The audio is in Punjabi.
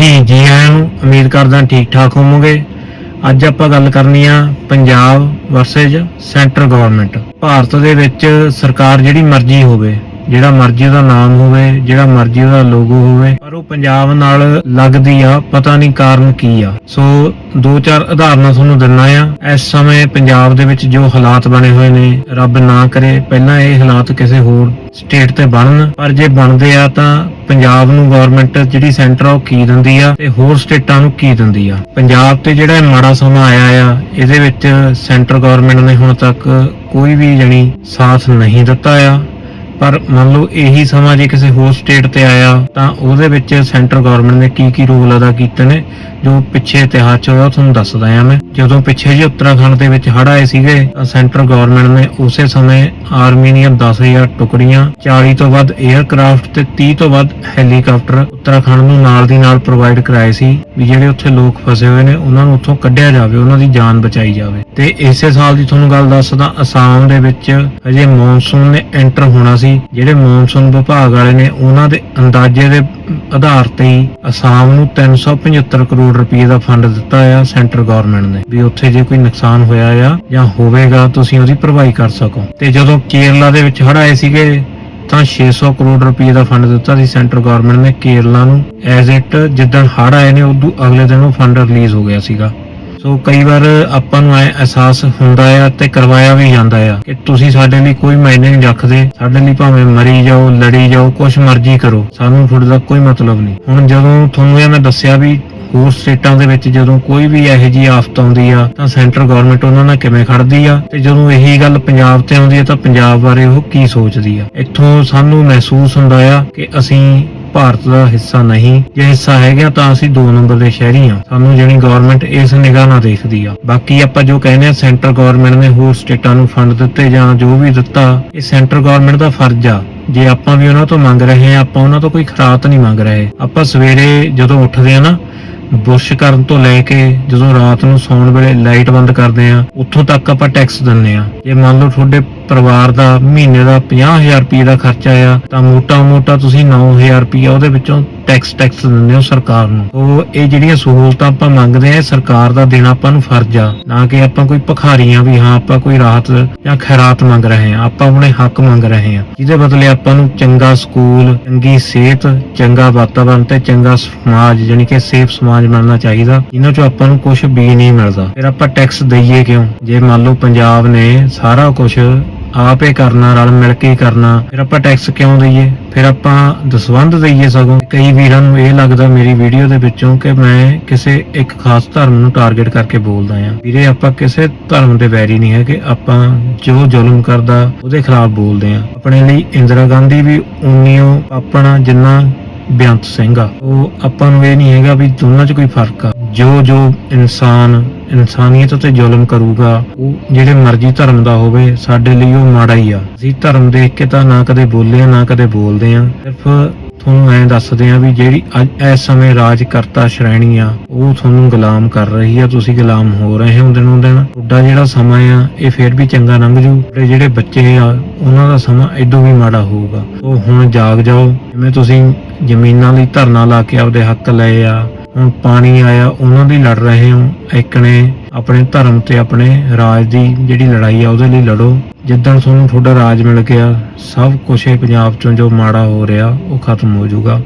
ਜੀ ਜੀ ਆਇਆਂ ਨੂੰ ਉਮੀਦ ਕਰਦਾ ਠੀਕ ਠਾਕ ਹੋਵੋਗੇ। ਅੱਜ ਆਪਾਂ ਗੱਲ ਕਰਨੀ ਆ Punjab versus centre government Bharat ਦੇ ਵਿੱਚ ਸਰਕਾਰ ਜਿਹੜੀ ਮਰਜ਼ੀ ਹੋਵੇ ਜਿਹੜਾ ਮਰਜ਼ੀ ਉਹਦਾ ਨਾਮ ਹੋਵੇ, ਜਿਹੜਾ ਮਰਜ਼ੀ ਉਹਦਾ ਲੋਗੋ ਹੋਵੇ, ਪਰ ਉਹ ਪੰਜਾਬ ਨਾਲ ਲੱਗਦੀ ਆ, ਪਤਾ ਨਹੀਂ ਕਾਰਨ ਕੀ ਆ। ਸੋ ਦੋ ਚਾਰ ਉਦਾਹਰਨਾਂ ਤੁਹਾਨੂੰ ਦਿੰਨਾ ਆ। ਇਸ ਸਮੇਂ ਪੰਜਾਬ ਦੇ ਵਿੱਚ ਜੋ ਹਾਲਾਤ ਬਣੇ ਹੋਏ ਨੇ, ਰੱਬ ਨਾ ਕਰੇ, ਪਹਿਲਾਂ ਇਹ ਹਾਲਾਤ ਕਿਸੇ ਹੋਰ ਸਟੇਟ ਤੇ ਬਣਨ, ਪਰ ਜੇ ਬਣਦੇ ਆ ਤਾਂ ਪੰਜਾਬ ਨੂੰ ਗਵਰਨਮੈਂਟ ਜਿਹੜੀ ਸੈਂਟਰ ਆ, ਉਹ ਕੀ ਦਿੰਦੀ ਆ ਤੇ ਹੋਰ ਸਟੇਟਾਂ ਨੂੰ ਕੀ ਦਿੰਦੀ ਆ। ਪੰਜਾਬ ਤੇ ਜਿਹੜਾ ਮਾੜਾ ਸਮਾਂ ਆਇਆ ਆ, ਇਹਦੇ ਵਿੱਚ ਸੈਂਟਰ ਗਵਰਨਮੈਂਟ ਨੇ ਹੁਣ ਤੱਕ ਕੋਈ ਵੀ ਜਣੀ ਸਾਥ ਨਹੀਂ ਦਿੱਤਾ ਆ। ਪਰ ਮੰਨ ਲਓ ਇਹੀ ਸਮਾਂ ਜੇ ਕਿਸੇ ਹੋਰ ਸਟੇਟ ਤੇ ਆਇਆ ਤਾਂ ਉਹਦੇ ਵਿੱਚ ਸੈਂਟਰ ਗਵਰਨਮੈਂਟ ਨੇ ਕੀ ਕੀ ਰੋਲ ਅਦਾ ਕੀਤੇ ਨੇ? ਜੋ ਪਿੱਛੇ ਇਤਿਹਾਸ ਚ ਹੋਇਆ ਤੁਹਾਨੂੰ ਦੱਸਦਾ ਆ ਮੈਂ। ਜਦੋਂ ਪਿੱਛੇ ਜੀ ਉੱਤਰਾਖੰਡ ਦੇ ਵਿੱਚ ਹੜ੍ਹ ਆਏ ਸੀਗੇ ਸੈਂਟਰ ਗਵਰਨਮੈਂਟ ਨੇ ਉਸੇ ਸਮੇਂ ਆਰਮੀ ਦੀਆਂ 10000 ਟੁਕੜੀਆਂ 40 ਤੋਂ ਵੱਧ 에ਅਰਕ੍ਰਾਫਟ ਤੇ 30 ਤੋਂ ਵੱਧ ਹੈਲੀਕਾਪਟਰ ਉੱਤਰਾਖੰਡ ਨੂੰ ਨਾਲ ਦੀ ਨਾਲ ਪ੍ਰੋਵਾਈਡ ਕਰਾਏ ਸੀ ਵੀ ਜਿਹੜੇ ਉੱਥੇ ਲੋਕ ਫਸੇ ਹੋਏ ਨੇ, ਉਹਨਾਂ ਨੂੰ ਉੱਥੋਂ ਕੱਢਿਆ ਜਾਵੇ, ਉਹਨਾਂ ਦੀ ਜਾਨ ਬਚਾਈ ਜਾਵੇ। ਤੇ ਇਸੇ ਸਾਲ ਦੀ ਤੁਹਾਨੂੰ ਗੱਲ ਦੱਸਦਾ, ਅਸਾਮ ਦੇ ਵਿੱਚ ਹਜੇ ਮੌਨਸੂਨ ਨੇ ਐਂਟਰ ਹੋਣਾ ਸੀ। ਜਿਹੜੇ ਮੌਨਸੂਨ ਵਿਭਾਗ ਵਾਲੇ ਨੇ, ਉਹਨਾਂ ਦੇ ਅੰਦਾਜ਼ੇ ਦੇ ਆਧਾਰ ਤੇ ਅਸਾਮ ਨੂੰ 375 ਕਰੋੜ ਰੁਪਏ ਦਾ ਫੰਡ ਦਿੱਤਾ ਆ ਸੈਂਟਰ ਗਵਰਨਮੈਂਟ ਨੇ, ਵੀ ਉੱਥੇ ਜੇ ਕੋਈ ਨੁਕਸਾਨ ਹੋਇਆ ਆ ਜਾਂ ਹੋਵੇਗਾ, ਤੁਸੀਂ ਉਹਦੀ ਭਰਵਾਈ ਕਰ ਸਕੋ। ਤੇ ਜਦੋਂ ਕੇਰਲਾ ਦੇ ਵਿੱਚ ਹੜ ਆਏ ਸੀਗੇ, ਤਾਂ 600 ਕਰੋੜ ਰੁਪਏ ਦਾ ਫੰਡ ਦਿੱਤਾ ਸੀ ਸੈਂਟਰ ਗਵਰਨਮੈਂਟ ਨੇ ਕੇਰਲਾ ਨੂੰ। ਐਜ਼ ਇਟ ਜਿੱਦਣ ਹੜ ਆਏ ਨੇ, ਉਦੋਂ ਅਗਲੇ ਦਿਨ ਉਹ ਫੰਡ ਰਿਲੀਜ਼ ਹੋ ਗਿਆ ਸੀਗਾ। ਸੋ ਕਈ ਵਾਰ ਆਪਾਂ ਨੂੰ ਐ ਅਹਿਸਾਸ ਹੁੰਦਾ ਆ ਤੇ ਕਰਵਾਇਆ ਵੀ ਜਾਂਦਾ ਆ ਕਿ ਤੁਸੀਂ ਸਾਡੇ ਲਈ ਕੋਈ ਮਾਇਨੇ ਨਹੀਂ ਰੱਖਦੇ, ਸਾਡੇ ਲਈ ਭਾਵੇਂ ਮਰੀ ਜਾਓ, ਲੜੀ ਜਾਓ, ਕੁਛ ਮਰਜ਼ੀ ਕਰੋ। ਸਾਨੂੰ ਤੁਹਾਡੇ ਕੋਈ ਮਤਲਬ ਨਹੀਂ। ਹੁਣ ਜਦੋਂ ਤੁਹਾਨੂੰ ਇਹ ਮੈਂ ਦੱਸਿਆ ਵੀ ਹੋਰ ਸਟੇਟਾਂ ਦੇ ਵਿੱਚ ਜਦੋਂ ਕੋਈ ਵੀ ਇਹੋ ਜਿਹੀ ਆਫਤ ਆਉਂਦੀ ਆ, ਤਾਂ ਸੈਂਟਰ ਗਵਰਨਮੈਂਟ ਉਹਨਾਂ ਨਾਲ ਕਿਵੇਂ ਖੜਦੀ ਆ? ਤੇ ਜਦੋਂ ਇਹੀ ਗੱਲ ਪੰਜਾਬ ਤੇ ਆਉਂਦੀ ਆ, ਤਾਂ ਪੰਜਾਬ ਬਾਰੇ ਉਹ ਕੀ ਸੋਚਦੀ ਆ? ਇੱਥੋਂ ਸਾਨੂੰ ਮਹਿਸੂਸ ਹੁੰਦਾ ਆ ਕਿ ਅਸੀਂ ਭਾਰਤ ਦਾ ਹਿੱਸਾ ਨਹੀਂ, ਜੇ ਹਿੱਸਾ ਹੈਗਾ ਤਾਂ ਅਸੀਂ ਦੋ ਨੰਬਰ ਦੇ ਸ਼ਹਿਰੀ ਆ ਸਾਨੂੰ ਜਿਹੜੀ ਗਵਰਨਮੈਂਟ ਇਸ ਨਿਗਾਹ ਨਾਲ ਦੇਖਦੀ ਆ। ਬਾਕੀ ਆਪਾਂ ਜੋ ਕਹਿੰਦੇ ਆ ਸੈਂਟਰ ਗਵਰਨਮੈਂਟ ਨੇ ਹੋਰ ਸਟੇਟਾਂ ਨੂੰ ਫੰਡ ਦਿੱਤੇ ਜਾਂ ਜੋ ਵੀ ਦਿੱਤਾ, ਇਹ ਸੈਂਟਰ ਗਵਰਨਮੈਂਟ ਦਾ ਫਰਜ਼ ਆ। ਜੇ ਆਪਾਂ ਵੀ ਉਹਨਾਂ ਤੋਂ ਮੰਗ ਰਹੇ ਆ ਆਪਾਂ ਉਹਨਾਂ ਤੋਂ ਕੋਈ ਖਰਾਤ ਨਹੀਂ ਮੰਗ ਰਹੇ। ਆਪਾਂ ਸਵੇਰੇ ਜਦੋਂ ਉੱਠਦੇ ਆ ਨਾ, ਬੁਰਸ਼ ਕਰਨ ਤੋਂ ਲੈ ਕੇ ਜਦੋਂ ਰਾਤ ਨੂੰ ਸੌਣ ਵੇਲੇ ਲਾਈਟ ਬੰਦ ਕਰਦੇ ਆ ਉੱਥੋਂ ਤੱਕ ਆਪਾਂ ਟੈਕਸ ਦਿੰਨੇ ਆ ਜੇ ਮੰਨ ਲਓ ਤੁਹਾਡੇ ਪਰਿਵਾਰ ਦਾ ਮਹੀਨੇ ਦਾ 50000 ਰੁਪਏ ਦਾ ਖਰਚਾ ਆ, ਤਾਂ ਮੋਟਾ-ਮੋਟਾ ਤੁਸੀਂ 9000 ਰੁਪਏ ਉਹਦੇ ਵਿੱਚੋਂ ਟੈਕਸ ਟੈਕਸ ਦਿੰਦੇ ਹੋ ਸਰਕਾਰ ਨੂੰ। ਉਹ ਇਹ ਜਿਹੜੀਆਂ ਸਹੂਲਤਾਂ ਆਪਾਂ ਮੰਗਦੇ ਆ ਸਰਕਾਰ ਦਾ ਦੇਣਾ ਆਪਾਂ ਨੂੰ ਫਰਜ਼ ਆ। ਨਾ ਕਿ ਆਪਾਂ ਕੋਈ ਭਖਾਰੀਆਂ ਵੀ ਹਾਂ, ਆਪਾਂ ਕੋਈ ਰਾਹਤ ਜਾਂ ਖੈਰਾਤ ਮੰਗ ਰਹੇ ਆ ਆਪਾਂ ਆਪਣੇ ਹੱਕ ਮੰਗ ਰਹੇ ਆ ਜਿਹਦੇ ਬਦਲੇ ਆਪਾਂ ਨੂੰ ਚੰਗਾ ਸਕੂਲ, ਚੰਗੀ ਸਿਹਤ, ਚੰਗਾ ਵਾਤਾਵਰਣ ਤੇ ਚੰਗਾ ਸਮਾਜ, ਜਾਣੀ ਕਿ ਸੇਫ ਸਮਾਜ ਬਣਨਾ ਚਾਹੀਦਾ, ਇਹਨਾਂ ਚੋਂ ਆਪਾਂ ਨੂੰ ਕੁਝ ਵੀ ਨਹੀਂ ਮਿਲਦਾ। ਫਿਰ ਆਪਾਂ ਟੈਕਸ ਦਈਏ ਕਿਉਂ? ਜੇ ਮੰਨ ਲਓ ਪੰਜਾਬ ਨੇ ਸਾਰਾ ਕੁਝ ਆਪੇ ਕਰਨਾ, ਰਲ ਮਿਲ ਕੇ ਕਰਨਾ। ਫਿਰ ਆਪਾਂ ਟੈਕਸ ਕਿਉਂ ਦਈਏ? ਫਿਰ ਆਪਾਂ ਦਸਵੰਧ ਦਈਏ ਸਗੋਂ। ਕਈ ਵੀਰਾਂ ਨੂੰ ਇਹ ਲੱਗਦਾ ਮੇਰੀ ਵੀਡੀਓ ਦੇ ਵਿੱਚੋਂ ਕਿ ਮੈਂ ਕਿਸੇ ਇੱਕ ਖਾਸ ਧਰਮ ਨੂੰ ਟਾਰਗੇਟ ਕਰਕੇ ਬੋਲਦਾ ਆ ਵੀਰੇ, ਆਪਾਂ ਕਿਸੇ ਧਰਮ ਦੇ ਵੈਰੀ ਨਹੀਂ ਹੈ ਕਿ ਆਪਾਂ ਜੋ ਜ਼ੁਲਮ ਕਰਦਾ, ਉਹਦੇ ਖਿਲਾਫ ਬੋਲਦੇ ਆ ਆਪਣੇ ਲਈ ਇੰਦਰਾ ਗਾਂਧੀ ਵੀ ਉਨੀਓ ਆਪਣਾ ਜਿੰਨਾ ਬੇਅੰਤ ਸਿੰਘ ਆ। ਉਹ ਆਪਾਂ ਨੂੰ ਇਹ ਨਹੀਂ ਹੈਗਾ ਵੀ ਦੋਨਾਂ 'ਚ ਕੋਈ ਫ਼ਰਕ ਆ। ਜੋ ਜੋ ਇਨਸਾਨ ਇਨਸਾਨੀਅਤ ਤੇ ਜ਼ੁਲਮ ਕਰੂਗਾ, ਉਹ ਜਿਹੜੇ ਮਰਜ਼ੀ ਧਰਮ ਦਾ ਹੋਵੇ, ਸਾਡੇ ਲਈ ਉਹ ਮਾੜਾ ਹੀ ਆ। ਅਸੀਂ ਧਰਮ ਦੇਖ ਕੇ ਤਾਂ ਨਾ ਕਦੇ ਬੋਲੇ ਆ, ਨਾ ਕਦੇ ਬੋਲਦੇ ਆ। ਸਿਰਫ ਤੁਹਾਨੂੰ ਐਂ ਦੱਸਦੇ ਆ ਵੀ ਜਿਹੜੀ ਅੱਜ ਇਸ ਸਮੇਂ ਰਾਜ ਕਰਤਾ ਸ਼੍ਰੇਣੀ ਆ, ਉਹ ਤੁਹਾਨੂੰ ਗੁਲਾਮ ਕਰ ਰਹੀ ਆ, ਤੁਸੀਂ ਗੁਲਾਮ ਹੋ ਰਹੇ ਹੋ ਦਿਨੋਂ ਦਿਨ। ਤੁਹਾਡਾ ਜਿਹੜਾ ਸਮਾਂ ਆ, ਇਹ ਫੇਰ ਵੀ ਚੰਗਾ ਲੰਘ ਜੂ। ਤੇ ਜਿਹੜੇ ਬੱਚੇ ਆ, ਉਹਨਾਂ ਦਾ ਸਮਾਂ ਇਦੋਂ ਵੀ ਮਾੜਾ ਹੋਊਗਾ। ਉਹ ਹੁਣ ਜਾਗ ਜਾਓ, ਜਿਵੇਂ ਤੁਸੀਂ ਜ਼ਮੀਨਾਂ ਲਈ ਧਰਨਾ ਲਾ ਕੇ ਆਪਦੇ ਹੱਕ ਲਏ ਆ, ਹੁਣ ਪਾਣੀ ਆਇਆ, ਉਹਨਾਂ ਦੀ ਲੜ ਰਹੇ ਹੋ। ਇੱਕ ਨੇ ਆਪਣੇ ਧਰਮ ਤੇ ਆਪਣੇ ਰਾਜ ਦੀ ਜਿਹੜੀ ਲੜਾਈ ਆ, ਉਹਦੇ ਲਈ ਲੜੋ। ਜਿੱਦਣ ਤੁਹਾਨੂੰ ਤੁਹਾਡਾ ਰਾਜ ਮਿਲ ਗਿਆ, ਸਭ ਕੁਝ ਇਹ ਪੰਜਾਬ ਚੋਂ ਜੋ ਮਾੜਾ ਹੋ ਰਿਹਾ, ਉਹ ਖਤਮ ਹੋ ਜਾਊਗਾ।